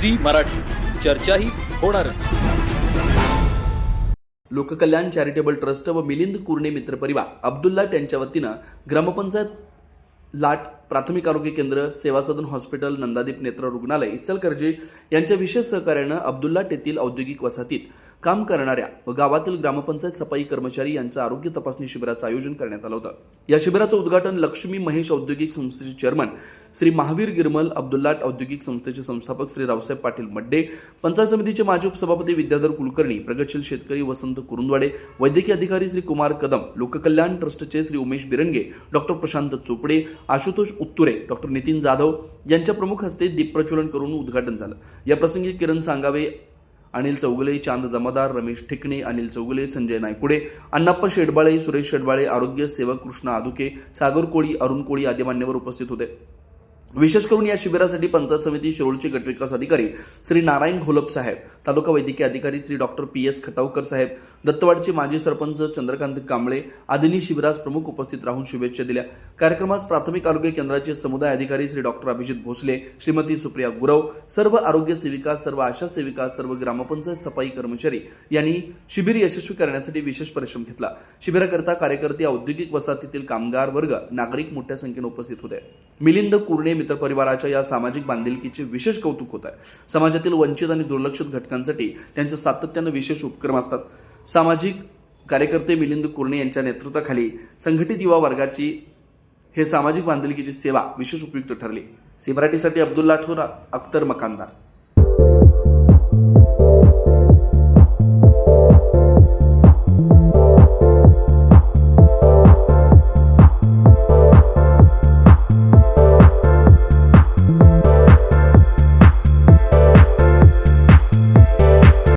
Zee Marathi. चर्चाही होणारच. लोककल्याण charitable trust व मिलिंद कुर्णे मित्र परिवार अब्दुल्ला यांच्या वतीनं ग्रामपंचायत लाट प्राथमिक आरोग्य केंद्र सेवा सदन हॉस्पिटल नंदादीप नेत्र रुग्णालय इचलकरजी यांच्या विशेष सहकार्यानं अब्दुल्ला तेथील औद्योगिक वसाहतीत काम करणाऱ्या व गावातील ग्रामपंचायत सफाई कर्मचारी यांचं आरोग्य तपासणी शिबिराचं आयोजन करण्यात आलं होतं. या शिबिराचं उद्घाटन लक्ष्मी महेश औद्योगिक संस्थेचे चेअरमन श्री महावीर गिरमल अब्दुल्लाट औद्योगिक संस्थेचे संस्थापक श्री रावसाहेब पाटील मड्डे पंचायत समितीचे माजी उपसभापती विद्याधर कुलकर्णी प्रगतशील शेतकरी वसंत कुरुंदवाडे वैद्यकीय अधिकारी श्री कुमार कदम लोककल्याण ट्रस्टचे श्री उमेश बिरंगे डॉक्टर प्रशांत चोपडे आशुतोष उत्तुरे डॉक्टर नितीन जाधव यांच्या प्रमुख हस्ते दीपप्रज्वलन करून उद्घाटन झालं. या प्रसंगी किरण सांगावे अनिल चौगुले चांद जमादार रमेश ठिकणे अनिल चौगुले संजय नायकुडे अण्णाप्पा शेडबाळे सुरेश शेडबाळे आरोग्य सेवक कृष्णा आदुके सागर कोळी अरुण कोळी आदी मान्यवर उपस्थित होते. विशेष करून या शिबिरासाठी पंचायत समिती शिरोळचे गटविकास अधिकारी श्री नारायण घोलप साहेब तालुका वैद्यकीय अधिकारी Shri doctor P S Khatavkar साहेब दत्तवाडचे माजी सरपंच चंद्रकांत कांबळे आदींनी शिबिरास प्रमुख उपस्थित राहून शुभेच्छा दिल्या. कार्यक्रमास प्राथमिक आरोग्य केंद्राचे समुदाय अधिकारी श्री डॉक्टर अभिजित भोसले श्रीमती सुप्रिया गुरव सर्व आरोग्य सेविका सर्व आशा सेविका सर्व ग्रामपंचायत सफाई कर्मचारी यांनी शिबिर यशस्वी करण्यासाठी विशेष परिश्रम घेतला. शिबिराकरता कार्यकर्ते औद्योगिक वसाहतीतील कामगार वर्ग नागरिक मोठ्या संख्येने उपस्थित होते. मिलिंद कुर्णे मित्र परिवाराच्या या सामाजिक बांधिलकीचे विशेष कौतुक होत आहे. समाजातील वंचित आणि दुर्लक्षित घटकांसाठी त्यांचे सातत्यानं विशेष उपक्रम असतात. सामाजिक कार्यकर्ते मिलिंद कुर्णे यांच्या नेतृत्वाखाली संघटित युवा वर्गाची हे सामाजिक बांधिलकीची सेवा विशेष उपयुक्त ठरली. सी मराठीसाठी अब्दुल ठोर अख्तर मकानदार